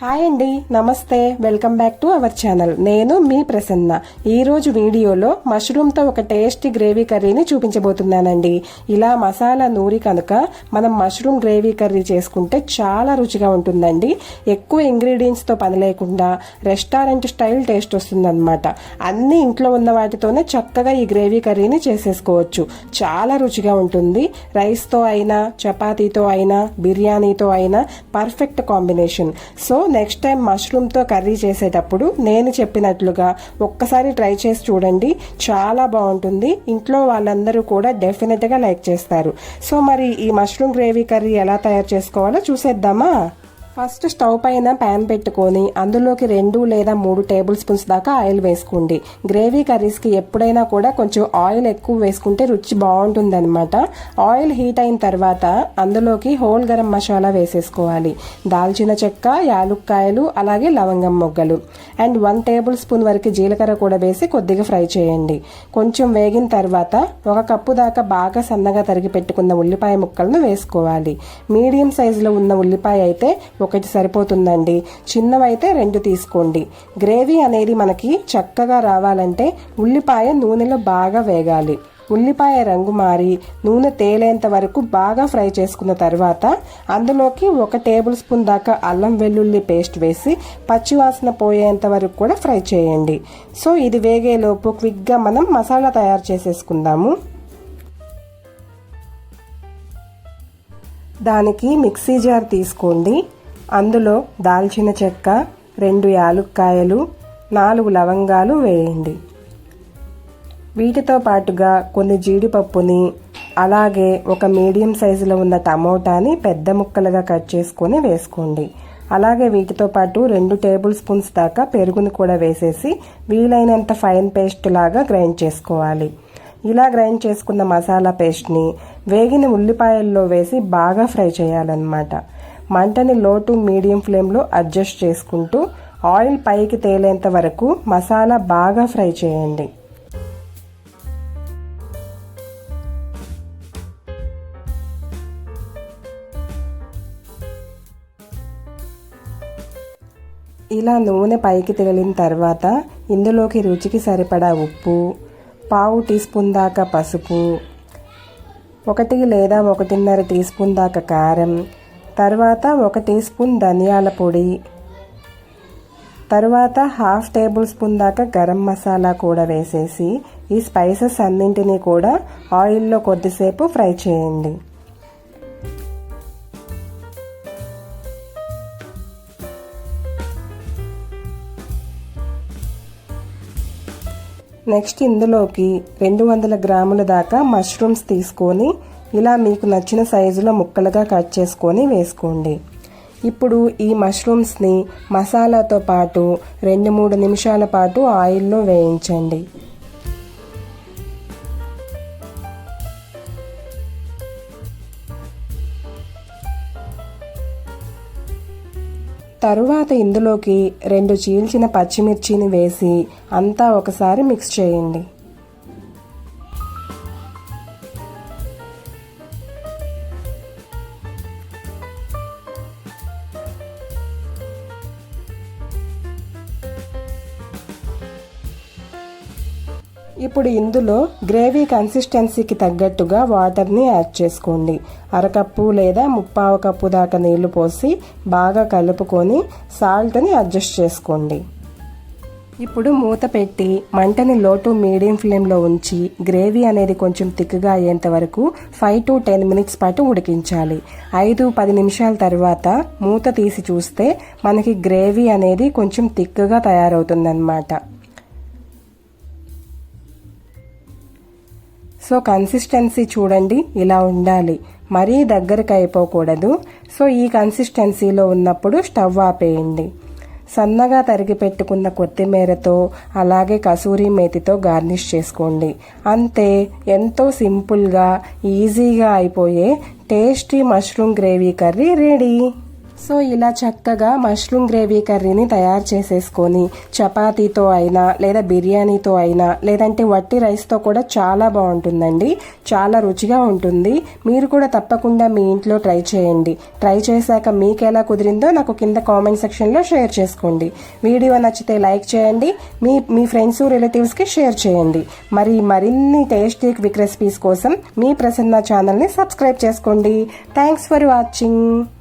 Hi అండి నమస్తే. Welcome back to our channel. నేను మీ ప్రసన్న. ఈరోజు వీడియోలో మష్రూమ్తో ఒక టేస్టీ గ్రేవీ కర్రీని చూపించబోతున్నానండి. ఇలా మసాలా నూరి కనుక మనం మష్రూమ్ గ్రేవీ కర్రీ చేసుకుంటే చాలా రుచిగా ఉంటుందండి. ఎక్కువ ఇంగ్రీడియంట్స్తో పని లేకుండా రెస్టారెంట్ స్టైల్ టేస్ట్ వస్తుందన్నమాట. అన్ని ఇంట్లో ఉన్న వాటితోనే చక్కగా ఈ గ్రేవీ కర్రీని చేసేసుకోవచ్చు. చాలా రుచిగా ఉంటుంది. రైస్తో అయినా చపాతీతో అయినా బిర్యానీతో అయినా perfect combination. So next time మష్రూమ్తో curry చేసేటప్పుడు నేను చెప్పినట్లుగా ఒక్కసారి ట్రై చేసి చూడండి. చాలా బాగుంటుంది. ఇంట్లో వాళ్ళందరూ కూడా డెఫినెట్గా లైక్ చేస్తారు. సో మరి ఈ మష్రూమ్ గ్రేవీ కర్రీ ఎలా తయారు చేసుకోవాలో చూసేద్దామా? ఫస్ట్ స్టవ్ పైన ప్యాన్ పెట్టుకొని అందులోకి రెండు లేదా మూడు టేబుల్ స్పూన్స్ దాకా ఆయిల్ వేసుకోండి. గ్రేవీ కర్రీస్కి ఎప్పుడైనా కూడా కొంచెం ఆయిల్ ఎక్కువ వేసుకుంటే రుచి బాగుంటుందన్నమాట. ఆయిల్ హీట్ అయిన తర్వాత అందులోకి హోల్ గరం మసాలా వేసేసుకోవాలి. దాల్చిన చెక్క యాలుక్కాయలు అలాగే లవంగం మొగ్గలు. అండ్ వన్ టేబుల్ స్పూన్ వరకు జీలకర్ర కూడా వేసి కొద్దిగా ఫ్రై చేయండి. కొంచెం వేగిన తర్వాత ఒక కప్పు దాకా బాగా సన్నగా తరిగి పెట్టుకున్న ఉల్లిపాయ ముక్కలను వేసుకోవాలి. మీడియం సైజులో ఉన్న ఉల్లిపాయ అయితే ఒకటి సరిపోతుందండి. చిన్నవైతే రెండు తీసుకోండి. గ్రేవీ అనేది మనకి చక్కగా రావాలంటే ఉల్లిపాయ నూనెలో బాగా వేగాలి. ఉల్లిపాయ రంగు మారి నూనె తేలేంత వరకు బాగా ఫ్రై చేసుకున్న తర్వాత అందులోకి ఒక టేబుల్ స్పూన్ దాకా అల్లం వెల్లుల్లి పేస్ట్ వేసి పచ్చివాసన పోయేంత వరకు కూడా ఫ్రై చేయండి. సో ఇది వేగేలోపు క్విక్గా మనం మసాలా తయారు చేసేసుకుందాము. దానికి మిక్సీ జార్ తీసుకోండి. అందులో దాల్చిన చెక్క రెండు యాలుక్కాయలు నాలుగు లవంగాలు వేయండి. వీటితో పాటుగా కొన్ని జీడిపప్పుని అలాగే ఒక మీడియం సైజులో ఉన్న టమోటాని పెద్ద ముక్కలుగా కట్ చేసుకొని వేసుకోండి. అలాగే వీటితో పాటు రెండు టేబుల్ స్పూన్స్ దాకా పెరుగును కూడా వేసేసి వీలైనంత ఫైన్ పేస్ట్ లాగా గ్రైండ్ చేసుకోవాలి. ఇలా గ్రైండ్ చేసుకున్న మసాలా పేస్ట్ని వేగిన ఉల్లిపాయల్లో వేసి బాగా ఫ్రై చేయాలన్నమాట. మంటని లో టు మీడియం ఫ్లేమ్లో అడ్జస్ట్ చేసుకుంటూ ఆయిల్ పైకి తేలేంత వరకు మసాలా బాగా ఫ్రై చేయండి. ఇలా నూనె పైకి తేలిన తర్వాత ఇందులోకి రుచికి సరిపడా ఉప్పు పావు టీ స్పూన్ దాకా పసుపు ఒకటి లేదా ఒకటిన్నర టీ స్పూన్ దాకా కారం తర్వాత ఒక టీ స్పూన్ ధనియాల పొడి. తర్వాత హాఫ్ టేబుల్ స్పూన్ దాకా గరం మసాలా కూడా వేసేసి ఈ స్పైసెస్ అన్నింటినీ కూడా ఆయిల్లో కొద్దిసేపు ఫ్రై చేయండి. నెక్స్ట్ ఇందులోకి రెండు వందల గ్రాముల దాకా మష్రూమ్స్ తీసుకొని ఇలా మీకు నచ్చిన సైజులో ముక్కలుగా కట్ చేసుకొని వేసుకోండి. ఇప్పుడు ఈ మష్రూమ్స్ని మసాలాతో పాటు రెండు మూడు నిమిషాల పాటు ఆయిల్లో వేయించండి. తరువాత ఇందులోకి రెండు చీల్చిన పచ్చిమిర్చిని వేసి అంతా ఒకసారి మిక్స్ చేయండి. ఇప్పుడు ఇందులో గ్రేవీ కన్సిస్టెన్సీకి తగ్గట్టుగా వాటర్ని యాడ్ చేసుకోండి. అరకప్పు లేదా ముప్పావు కప్పు దాకా నీళ్ళు పోసి బాగా కలుపుకొని సాల్ట్ని అడ్జస్ట్ చేసుకోండి. ఇప్పుడు మూత పెట్టి మంటని లో టు మీడియం ఫ్లేమ్లో ఉంచి గ్రేవీ అనేది కొంచెం తిక్కుగా అయ్యేంత వరకు ఫైవ్ టు టెన్ మినిట్స్ పాటు ఉడికించాలి. ఐదు పది నిమిషాల తర్వాత మూత తీసి చూస్తే మనకి గ్రేవీ అనేది కొంచెం తిక్కుగా తయారవుతుందన్నమాట. సో కన్సిస్టెన్సీ చూడండి ఇలా ఉండాలి. మరీ దగ్గరకు అయిపోకూడదు. సో ఈ కన్సిస్టెన్సీలో ఉన్నప్పుడు స్టవ్ ఆపేయండి. సన్నగా తరిగి పెట్టుకున్న కొత్తిమీరతో అలాగే కసూరి మేతితో గార్నిష్ చేసుకోండి. అంతే ఎంతో సింపుల్గా ఈజీగా అయిపోయే tasty mushroom gravy curry ready. So ఇలా చక్కగా మష్రూమ్ గ్రేవీ కర్రీని తయారు చేసేసుకొని చపాతీతో అయినా లేదా బిర్యానీతో అయినా లేదంటే వట్టి రైస్తో కూడా చాలా బాగుంటుందండి. చాలా రుచిగా ఉంటుంది. మీరు కూడా తప్పకుండా మీ ఇంట్లో ట్రై చేయండి. ట్రై చేశాక మీకు ఎలా కుదిరిందో నాకు కింద కామెంట్ సెక్షన్లో షేర్ చేసుకోండి. వీడియో నచ్చితే లైక్ చేయండి. మీ మీ ఫ్రెండ్స్ రిలేటివ్స్కి షేర్ చేయండి. మరి మరిన్ని టేస్టీ క్విక్ రెసిపీస్ కోసం మీ ప్రసన్న ఛానల్ని సబ్స్క్రైబ్ చేసుకోండి. Thanks for watching.